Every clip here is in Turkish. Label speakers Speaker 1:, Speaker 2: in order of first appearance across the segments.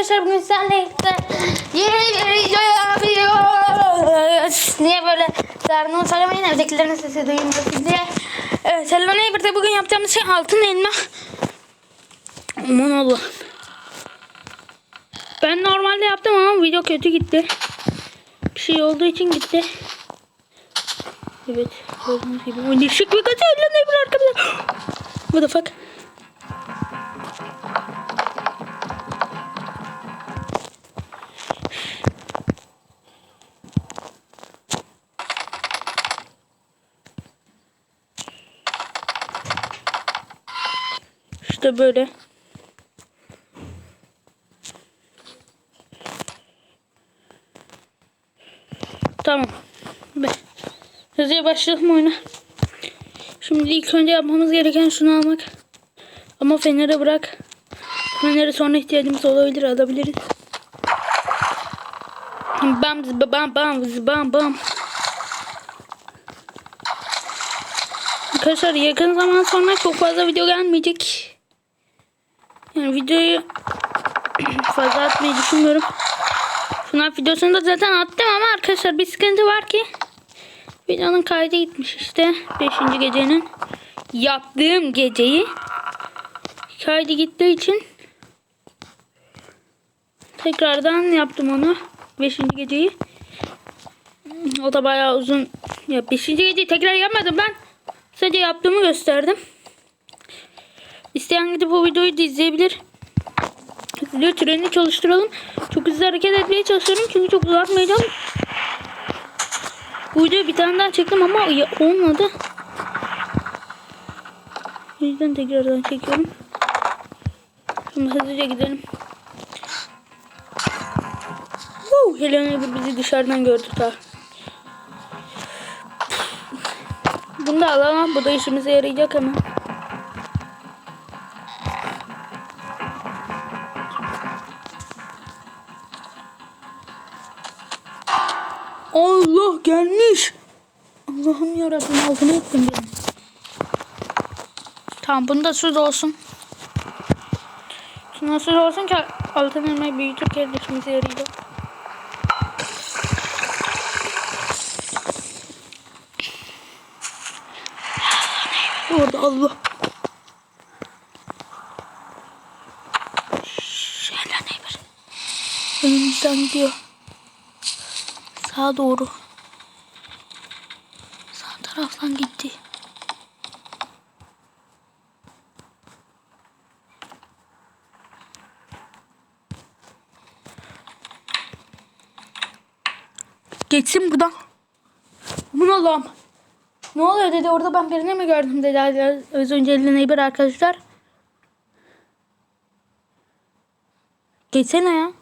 Speaker 1: arkadaşlar bugün sizlerle yeni bir video yapıyoruz. Niye böyle derdini söylemeyin evdekilerin sesi duyulmasın diye. Evet Hello Neighbor'da bugün yapacağımız şey altın elma. Aman Allah. Ben normalde yaptım ama video kötü gitti. Bir şey olduğu için gitti. Evet. Gördüğünüz gibi. O ışık bir kaçıyor. Hello Neighbor arkamda. What the fuck? İşte böyle. Tamam. Be. Hızlıca başlayalım oyuna. Şimdi ilk önce yapmamız gereken şunu almak. Ama feneri bırak. Feneri sonra ihtiyacımız olabilir alabiliriz. Bam bam bam bam bam. Arkadaşlar yakın zaman sonra çok fazla video gelmeyecek. Yani videoyu fazla atmayı düşünmüyorum. FNAF videosunu da zaten attım ama arkadaşlar bir sıkıntı var ki. Videonun kaydı gitmiş işte. 5. gecenin yaptığım geceyi kaydı gittiği için tekrardan yaptım onu. 5. geceyi. O da bayağı uzun. Ya 5. geceyi tekrar yapmadım ben. Sadece yaptığımı gösterdim. İsteyen gidip o videoyu da izleyebilir. Hızlı treni çalıştıralım. Çok hızlı hareket etmeye çalışıyorum çünkü çok uzatmayacağım. Bu videoyu bir tane daha çektim ama olmadı. O yüzden tekrardan çekiyorum. Şimdi hızlıca gidelim. Woo, Helena bizi dışarıdan gördü ta. Bunu da alalım. Bu da işimize yarayacak ama. Tamam bunda su da olsun. Şuna su da olsun ki altın elmayı büyütürken işimize yarayacak. Orada Allah. Şöyle neighbor. Önümüzden gidiyor. Sağa doğru. Sağ taraftan gitti. Geçsin buradan. Aman Allah'ım. Ne oluyor dedi orada ben birini mi gördüm dedi az önce eline neighbor arkadaşlar. Geçsene ya.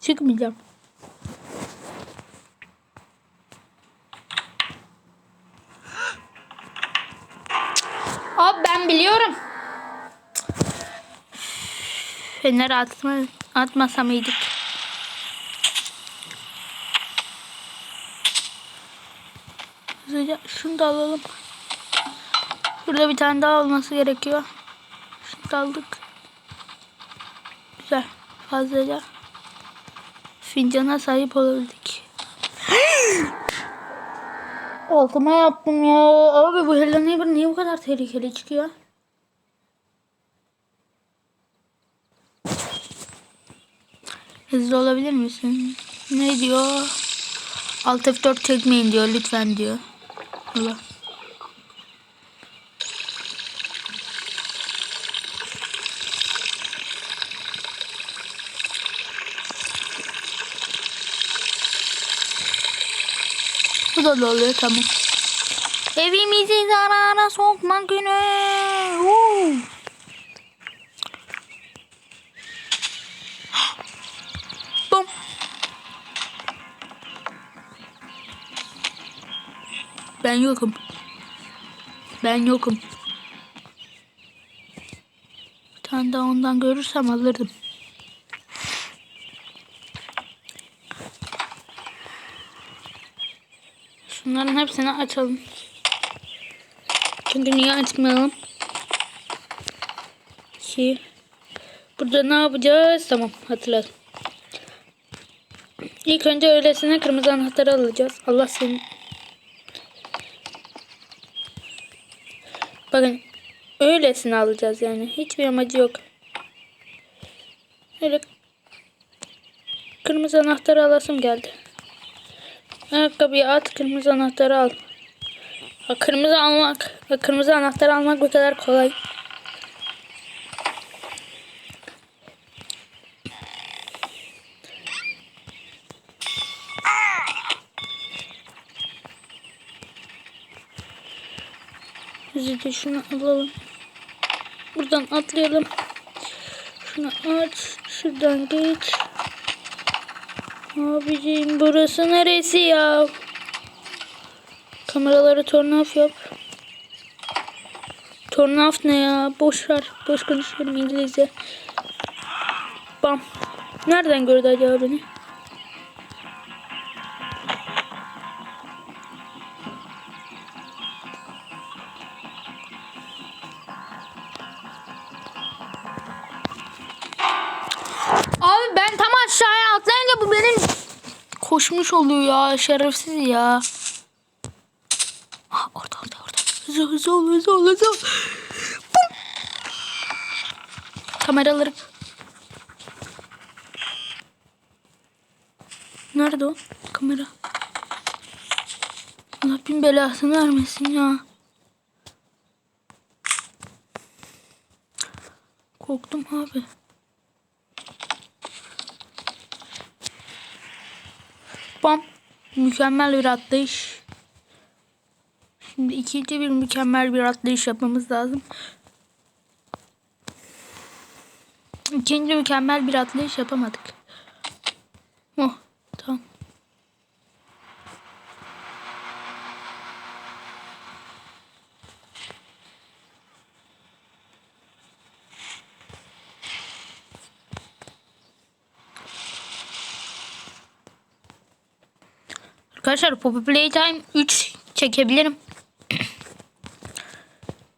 Speaker 1: Çıkmayacağım. Abi ben biliyorum. Fener atma, atmasa mıydık? Hızlıca şunu da alalım. Burada bir tane daha olması gerekiyor. Şunu da aldık. Güzel. Fazlaca fincana sahip olabildik. Altıma yaptım ya. Abi bu Hello Neighbor niye bu kadar tehlikeli çıkıyor? Hızlı olabilir misin? Ne diyor? Alt F4 çekmeyin diyor lütfen diyor. Allah. Bu da oluyor tamam. Evimizi zarara sokma günü. Woo. Ben yokum. Ben yokum. Bir tane daha ondan görürsem alırdım. Şunların hepsini açalım. Çünkü niye açmayalım? 2 Burada ne yapacağız? Tamam hatırladım. İlk önce öylesine kırmızı anahtarı alacağız. Allah seni. Bakın öylesine alacağız yani. Hiçbir amacı yok. Öyle kırmızı anahtarı alasım geldi. Ayakkabıyı at, kırmızı anahtarı al. Kırmızı almak, kırmızı anahtarı almak bu kadar kolay. Hızlıca şunu alalım. Buradan atlayalım. Şunu aç. Şuradan geç. Abicim burası neresi ya? Kameraları turn yap. Turn ne ya? Boş ver. Boş konuşuyorum İngilizce. Bam. Nereden gördü acaba beni? Koşmuş oluyor ya şerefsiz ya. Ah, orada orada orada. Hızlı hızlı ol hızlı ol hızlı ol. Kameraları. Nerede o? Kamera. Allah bin belasını vermesin ya. Korktum abi. Bam. Mükemmel bir atlayış. Şimdi ikinci bir mükemmel bir atlayış yapmamız lazım. İkinci mükemmel bir atlayış yapamadık. Oh, tamam. Arkadaşlar Poppy Playtime 3 çekebilirim.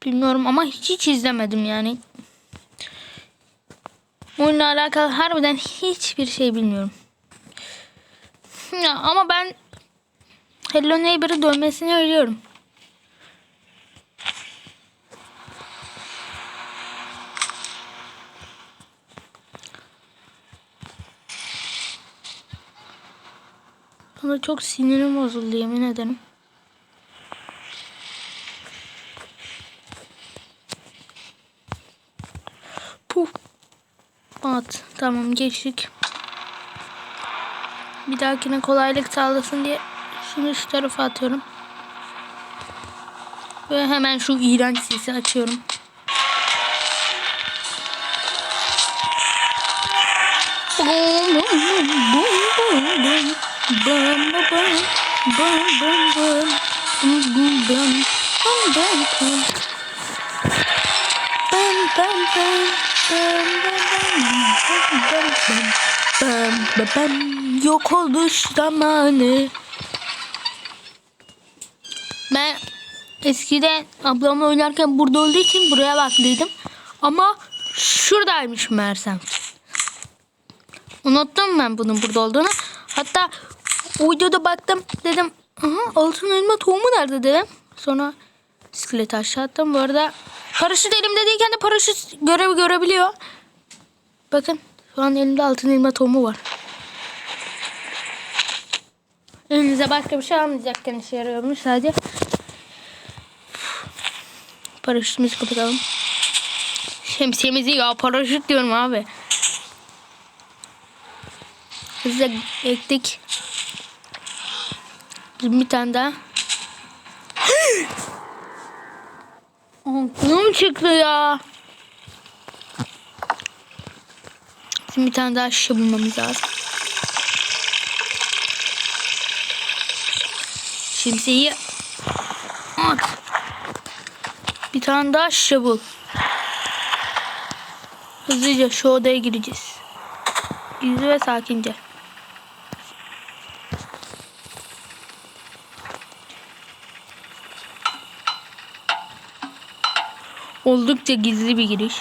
Speaker 1: Bilmiyorum ama hiç, hiç izlemedim yani. Oyunla alakalı harbiden hiçbir şey bilmiyorum. Ya, ama ben Hello Neighbor'ı dönmesini ölüyorum. Bana çok sinirim bozuldu yemin ederim. Puf. At. Tamam geçtik. Bir dahakine kolaylık sağlasın diye şunu şu tarafa atıyorum. Ve hemen şu iğrenç sesi açıyorum. Yok oluş zamanı. Ben eskiden ablamla oynarken burada olduğu için buraya baktıydım. Ama şuradaymış meğersem. Unuttum ben bunun burada olduğunu. Hatta o videoda baktım dedim. Aha, altın elma tohumu nerede dedim. Sonra bisikleti aşağı attım. Bu arada paraşüt elimde değilken de paraşüt görev görebiliyor. Bakın şu an elimde altın elma tohumu var. Elinize başka bir şey almayacakken işe yarıyormuş sadece. Paraşütümüzü kapatalım. Şemsiyemizi ya paraşüt diyorum abi. Hızla ektik. Bir tane daha. Aklım çıktı ya. Şimdi bir tane daha şişe bulmamız lazım. Şemsiyeyi at. Bir tane daha şişe bul. Hızlıca şu odaya gireceğiz. Gizli ve sakince. Oldukça gizli bir giriş.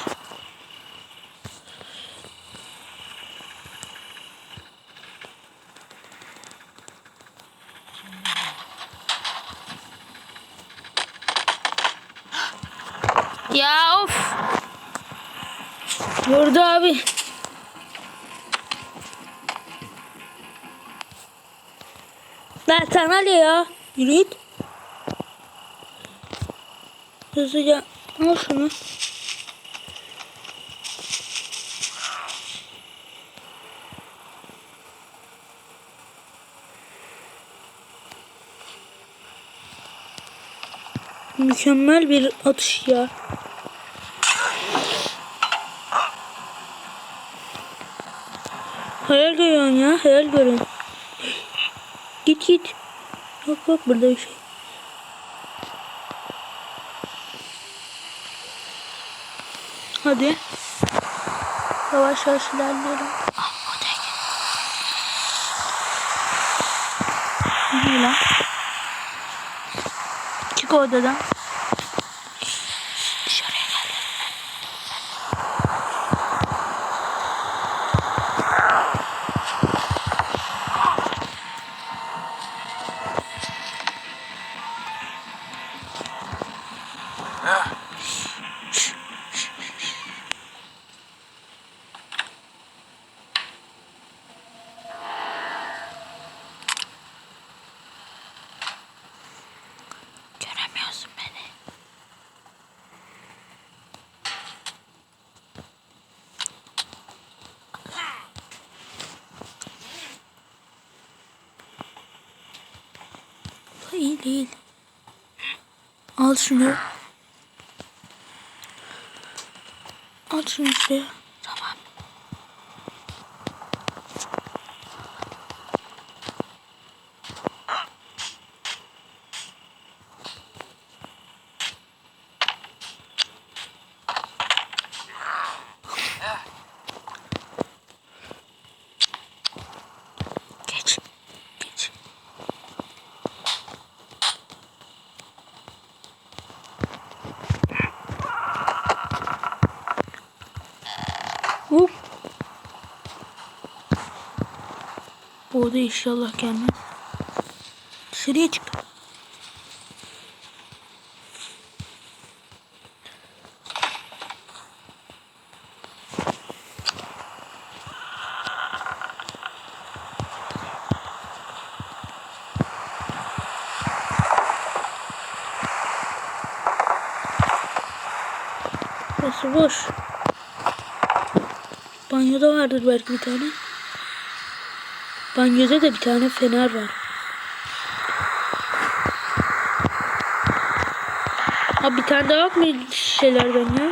Speaker 1: Ya of. Vurdu abi. Ben sana ya. Yürü git. Hızlıca al şunu. Mükemmel bir atış ya. Hayal görüyorsun ya. Hayal görüyorsun. Git git. Yok yok burada bir şey. Hadi. Yavaş yavaş ilerleyelim. Ne lan? Çık odadan. İyi değil. Al şunu. Al şunu şuraya. Da inşallah gelmez. Dışarıya çık. Burası boş. Banyoda vardır belki bir tane. Banyoda da bir tane fener var. Ha bir tane daha yok mu şeylerden ya?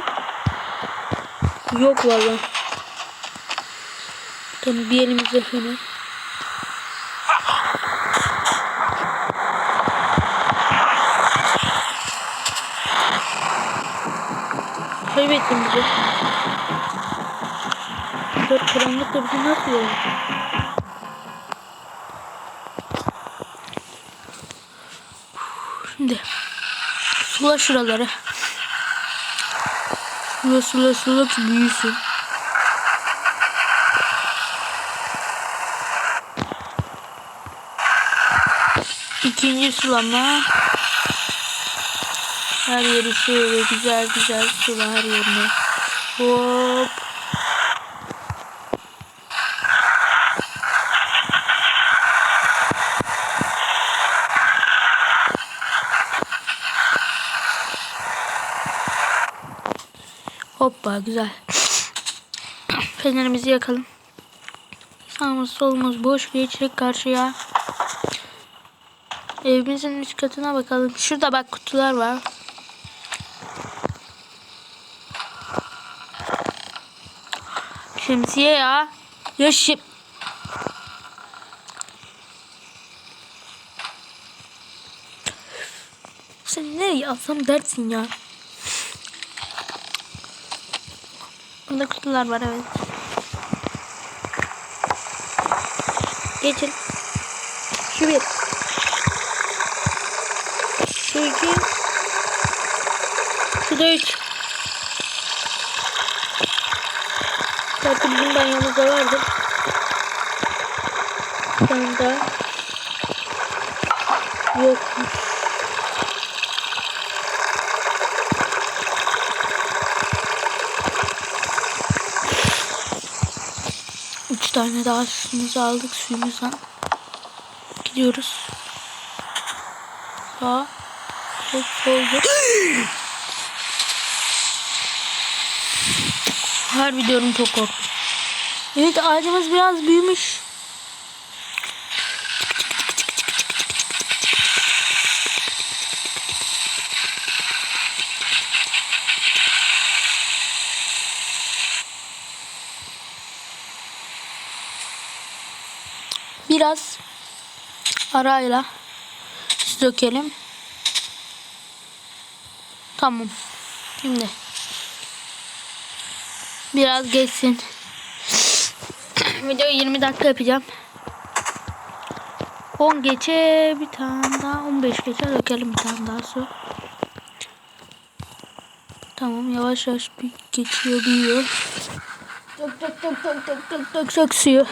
Speaker 1: Yok valla. Tamam bir elimizde fener. Kaybettim bizi. Dört karanlıkta bizi nasıl yiyor? Sula şuraları. Sula sula sula ki büyüsün. İkinci sulama. Her yeri şöyle güzel güzel sula her yerine. Hop. Hoppa güzel. Fenerimizi yakalım. Sağımız solumuz boş geçecek karşıya. Evimizin üst katına bakalım. Şurada bak kutular var. Şemsiye ya. Ya şem... Sen nereye alsam dersin ya. Bunda kutular var evet. Geçin. Şu bir. Şu iki. Şu da üç. Belki bizim banyomuzda vardır. Daha. Yokmuş. Tane daha suyumuzu aldık suyumuzdan. Gidiyoruz. Sağ. Sol sol. Harbi diyorum çok korktum. Evet ağacımız biraz büyümüş. Biraz arayla dökelim. Tamam. Şimdi biraz geçsin. Videoyu 20 dakika yapacağım. 10 geçe bir tane daha 15 geçe dökelim bir tane daha su. Tamam yavaş yavaş bir geçiyor büyüyor. Dök dök dök dök dök dök dök dök suyu.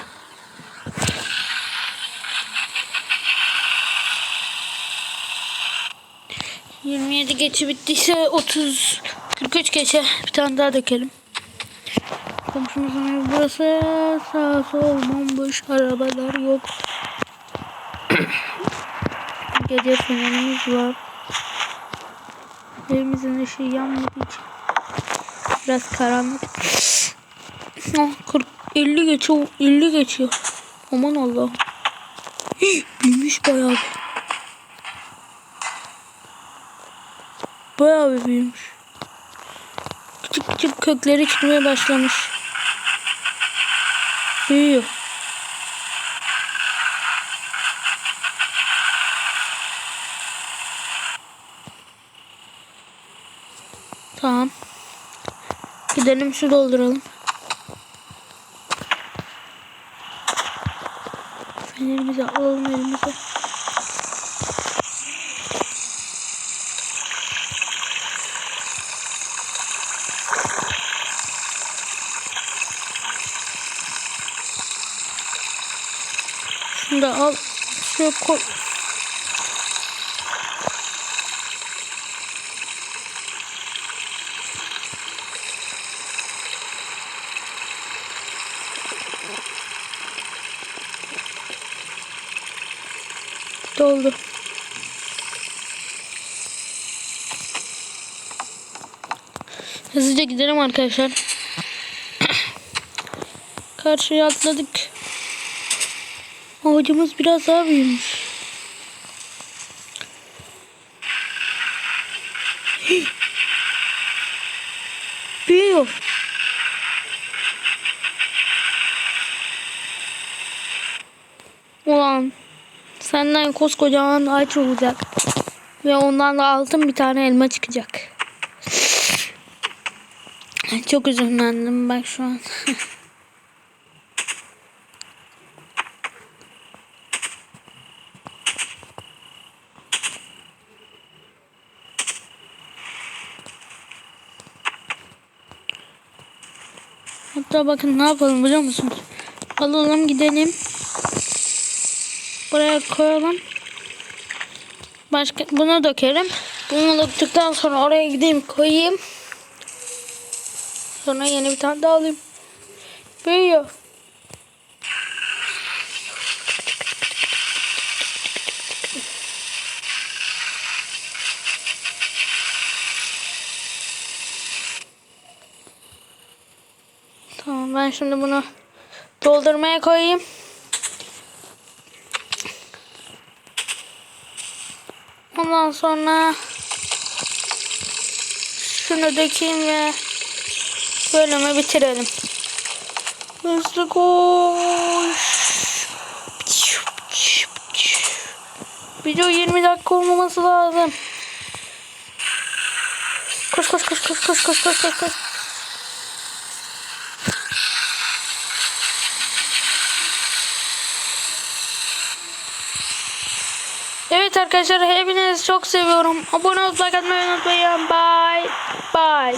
Speaker 1: Yirmi yedi geçi bittiyse 30 43 geçe bir tane daha dökelim. Komşumuzun evi burası. Sağ sol bomboş arabalar yok. Gece fenerimiz var. Evimizin ışığı yanmadığı için biraz karanlık. Ah, 40 50 geçiyor. 50 geçiyor. Aman Allah. Büyümüş bayağı Bayağı bir büyümüş. Küçük küçük kökleri çıkmaya başlamış. Büyüyor. Tamam. Gidelim su dolduralım. Fenerimizi alalım elimize. Şunu da al. Şuraya koy. Doldu. Hızlıca gidelim arkadaşlar. Karşıya atladık. Avucumuz biraz daha büyümüş. Büyüyor. Ulan senden koskocaman ağaç olacak. Ve ondan da altın bir tane elma çıkacak. Çok üzüldüm bak şu an. Hatta bakın ne yapalım biliyor musunuz? Alalım gidelim. Buraya koyalım. Başka bunu dökerim. Bunu döktükten sonra oraya gideyim koyayım. Sonra yeni bir tane daha alayım. Büyüyor. Ben şimdi bunu doldurmaya koyayım. Ondan sonra şunu dökeyim ve bölümü bitirelim. Hızlı koş. Video 20 dakika olmaması lazım. Koş koş koş koş koş koş koş koş koş. Evet arkadaşlar hepinizi çok seviyorum. Abone olmayı, unutmayın. Bye. Bye.